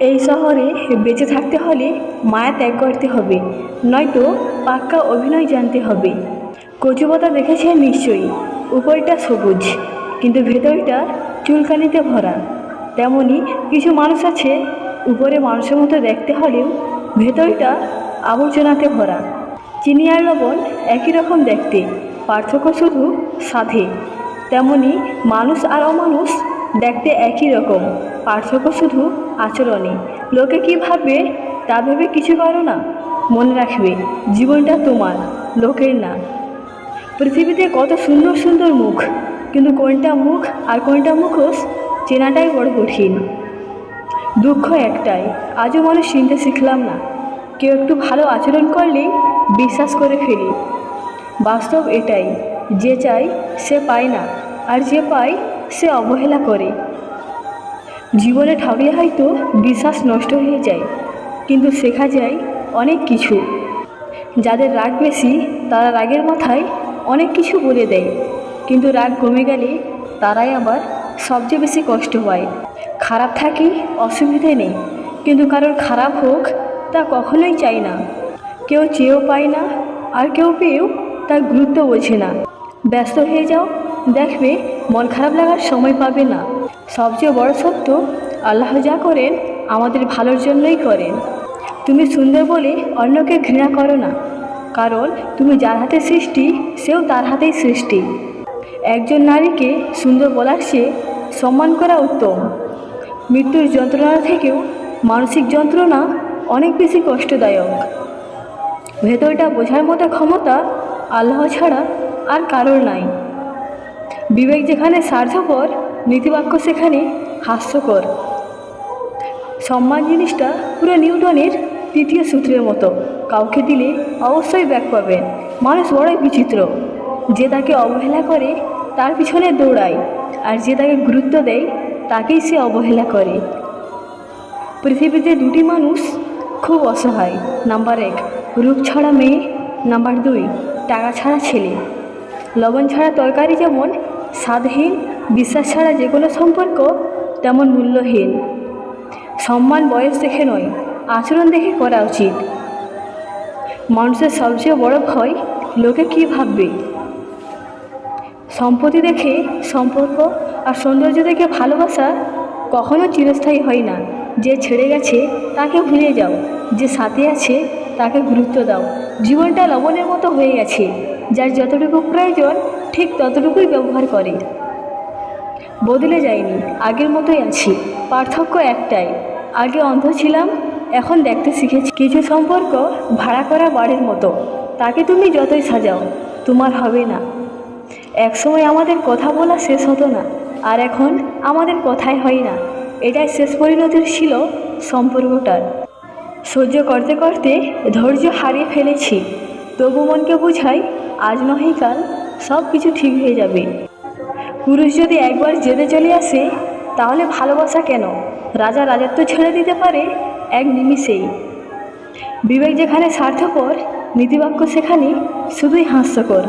এই শহরে বেঁচে থাকতে হলে মায়া ত্যাগ করতে হবে, নয়তো পাক্কা অভিনয় জানতে হবে। কচুপাতা দেখেছেন নিশ্চয়ই, উপরটা সবুজ, কিন্তু ভেতরটা চুলকানিতে ভরা। তেমনি কিছু মানুষ আছে, উপরে মানুষের মতো দেখতে হলেও ভেতরটা আবর্জনাতে ভরা। চিনি আর লবণ একই রকম দেখতে, পার্থক্য শুধু সাধে। তেমনি মানুষ আর অমানুষ দেখতে একই রকম। পার্থক্য শুধু আচরণে লোকে কী ভাববে, তা ভেবে কিছু করো না। মনে রাখবে, জীবনটা তোমার, লোকের না। পৃথিবীতে কত সুন্দর সুন্দর মুখ, কিন্তু কোনটা মুখ আর কোনটা মুখোশ চেনাটাই বড় কঠিন। দুঃখ একটাই, আজও মানুষ চিনতে শিখলাম না। কেউ একটু ভালো আচরণ করলেই বিশ্বাস করে ফেলি। বাস্তব এটাই, যে চাই সে পায় না। আর যে পায়, সে অবহেলা করে। জীবনে ঠকলে হয়তো বিশ্বাস নষ্ট হয়ে যায়, কিন্তু শেখা যায় অনেক কিছু। যাদের রাগ বেশি, তারা রাগের মাথায় অনেক কিছু বলে দেয়, কিন্তু রাগ কমে গেলে তারাই আবার সবচেয়ে বেশি কষ্ট হয় খারাপ থাকি অসুবিধে নেই, কিন্তু কারোর খারাপ হোক তা কখনোই চাই না। কেউ চেয়েও পায় না, আর কেউ পেয়েও তার গুরুত্ব বোঝে না। ব্যস্ত হয়ে যাও দেখবে মন খারাপ লাগার সময় পাবে না। সবচেয়ে বড় সত্য, আল্লাহ যা করেন, আমাদের ভালোর জন্যই করেন। তুমি সুন্দর বলে অন্যকে ঘৃণা করো না। কারণ তুমি যার হাতে সৃষ্টি, সেও তার হাতেই সৃষ্টি। একজন নারীকে সুন্দর বলার চেয়ে সম্মান করা উত্তম। মৃত্যুর যন্ত্রণা থেকেও মানসিক যন্ত্রণা অনেক বেশি কষ্টদায়ক। ভেতরটা বোঝার মতো ক্ষমতা আল্লাহ ছাড়া আর কারোর নাই। বিবেক যেখানে স্বার্থপর, নীতিবাক্য সেখানে হাস্যকর। সম্মান জিনিসটা পুরো নিউটনের তৃতীয় সূত্রের মতো। কাউকে দিলে অবশ্যই ব্যাক পাবেন মানুষ বড়ই বিচিত্র। যে তাকে অবহেলা করে, তার পিছনে দৌড়ায়। আর যে তাকে গুরুত্ব দেয়, তাকেই সে অবহেলা করে। পৃথিবীতে দুটি মানুষ খুব অসহায়। নাম্বার এক, রূপ ছাড়া মেয়ে। নাম্বার দুই, টাকা ছাড়া ছেলে। লবণ ছাড়া তরকারি যেমন স্বাদহীন বিশ্বাস ছাড়া যে কোনো সম্পর্ক তেমন মূল্যহীন। সম্মান বয়স দেখে নয়, আচরণ দেখে করা উচিত। মানুষের সবচেয়ে বড় ভয়, লোকে কী ভাববে? সম্পত্তি দেখে সম্পর্ক আর সৌন্দর্য দেখে ভালোবাসা কখনো চিরস্থায়ী হয় না। যে ছেড়ে গেছে, তাকে ভুলে যাও। যে সাথে আছে, তাকে গুরুত্ব দাও। জীবনটা লবণের মতো হয়ে গেছে। যার যতটুকু প্রয়োজন, ঠিক ততটুকুই ব্যবহার করে। বদলে যায়নি আগের মতোই আছি। পার্থক্য একটাই, আগে অন্ধ ছিলাম, এখন দেখতে শিখেছি। কিছু সম্পর্ক ভাড়া করা বাড়ির মতো, তাকে তুমি যতই সাজাও, তোমার হবে না। একসময় আমাদের কথা বলা শেষ হতো না, আর এখন আমাদের কথাই হয় না। এটাই শেষ পরিণতি ছিল সম্পর্কটার। সহ্য করতে করতে ধৈর্য হারিয়ে ফেলেছি, তবু মনকে বুঝাই আজ নহে কাল সব কিছু ঠিক হয়ে যাবে। পুরুষ যদি একবার জেদে চলে আসে, তাহলে ভালোবাসা কেন? রাজা রাজত্ব ছেড়ে দিতে পারে এক নিমিষেই। বিবেক যেখানে স্বার্থপর, নীতিবাক্য সেখানে শুধুই হাস্যকর।